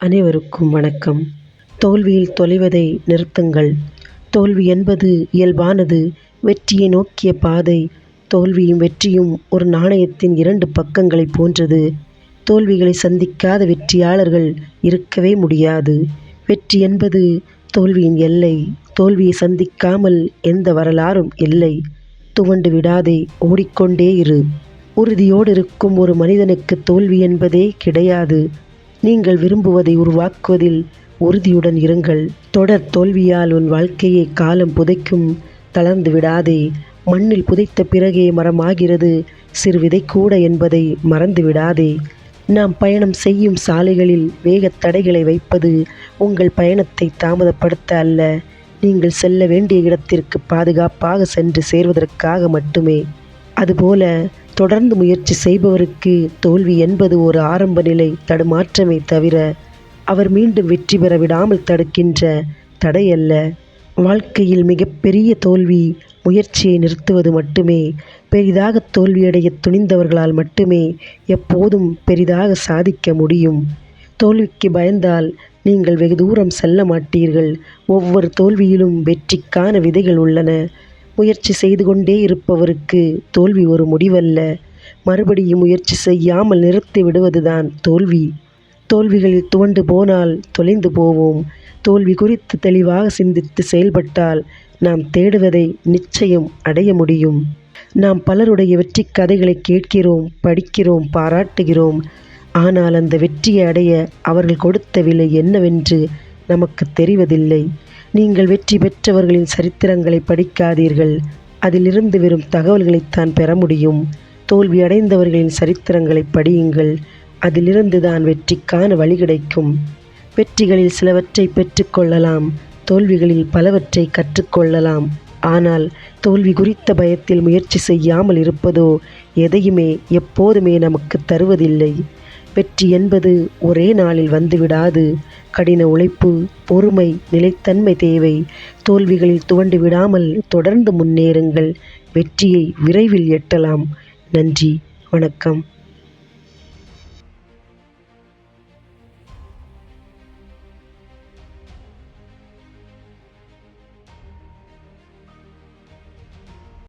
அனைவருக்கும் வணக்கம். தோல்வியில் தொலைவதை நிறுத்துங்கள். தோல்வி என்பது இயல்பானது. வெற்றியை நோக்கிய பாதை. தோல்வியும் வெற்றியும் ஒரு நாணயத்தின் இரண்டு பக்கங்களைப் போன்றது. தோல்விகளை சந்திக்காத வெற்றியாளர்கள் இருக்கவே முடியாது. வெற்றி என்பது தோல்வியின் எல்லை. தோல்வியை சந்திக்காமல் எந்த வரலாறும் இல்லை. துவண்டு விடாதே ஓடிக்கொண்டே இரு. உறுதியோடு இருக்கும் ஒரு மனிதனுக்கு தோல்வி என்பதே கிடையாது. நீங்கள் விரும்புவதை உருவாக்குவதில் உறுதியுடன் இருங்கள். தொடர் தோல்வியால் உன் வாழ்க்கையை காலம் புதைக்கும். தளர்ந்து விடாதே. மண்ணில் புதைத்த பிறகே மரமாகிறது. சிறுவிதை கூட என்பதை மறந்து விடாதே. நாம் பயணம் செய்யும் சாலைகளில் வேகத் தடைகளை வைப்பது உங்கள் பயணத்தை தாமதப்படுத்த அல்ல. நீங்கள் செல்ல வேண்டிய இடத்திற்கு பாதுகாப்பாக சென்று சேர்வதற்காக மட்டுமே. அதுபோல தொடர்ந்து முயற்சி செய்பவருக்கு தோல்வி என்பது ஒரு ஆரம்ப நிலை தடுமாற்றமே தவிர அவர் மீண்டும் வெற்றி பெற விடாமல் தடுக்கின்ற தடையல்ல வாழ்க்கையில் மிகப்பெரிய தோல்வி முயற்சியை நிறுத்துவது மட்டுமே பெரிதாக தோல்வியடைய துணிந்தவர்களால் மட்டுமே எப்போதும் பெரிதாக சாதிக்க முடியும். தோல்விக்கு பயந்தால் நீங்கள் வெகு தூரம் செல்ல மாட்டீர்கள். ஒவ்வொரு தோல்வியிலும் வெற்றிக்கான விதைகள் உள்ளன. முயற்சி செய்து கொண்டே இருப்பவருக்கு தோல்வி ஒரு முடிவல்ல. மறுபடியும் முயற்சி செய்யாமல் நிறுத்தி விடுவதுதான் தோல்வி. தோல்விகளில் துவண்டு போனால் தொலைந்து போவோம். தோல்வி குறித்து தெளிவாக சிந்தித்து செயல்பட்டால் நாம் தேடுவதை நிச்சயம் அடைய முடியும். நாம் பலருடைய வெற்றி கதைகளை கேட்கிறோம் படிக்கிறோம் பாராட்டுகிறோம். ஆனால் அந்த வெற்றியை அடைய அவர்கள் கொடுத்த விலை என்னவென்று நமக்கு தெரிவதில்லை. நீங்கள் வெற்றி பெற்றவர்களின் சரித்திரங்களை படிக்காதீர்கள். அதிலிருந்து வெறும் தகவல்களைத்தான் பெற முடியும். தோல்வி அடைந்தவர்களின் சரித்திரங்களை படியுங்கள். அதிலிருந்து தான் வெற்றிக்கான வழி கிடைக்கும். வெற்றிகளில் சிலவற்றை பெற்றுக்கொள்ளலாம். தோல்விகளில் பலவற்றை கற்றுக்கொள்ளலாம். ஆனால் தோல்வி குறித்த பயத்தில் முயற்சி செய்யாமல் இருப்பதோ எதையுமே எப்போதுமே நமக்கு தருவதில்லை. வெற்றி என்பது ஒரே நாளில் வந்துவிடாது கடின உழைப்பு பொறுமை நிலைத்தன்மை தேவை. தோல்விகளில் துவண்டு விடாமல் தொடர்ந்து முன்னேறுங்கள். வெற்றியை விரைவில் எட்டலாம். நன்றி. வணக்கம்.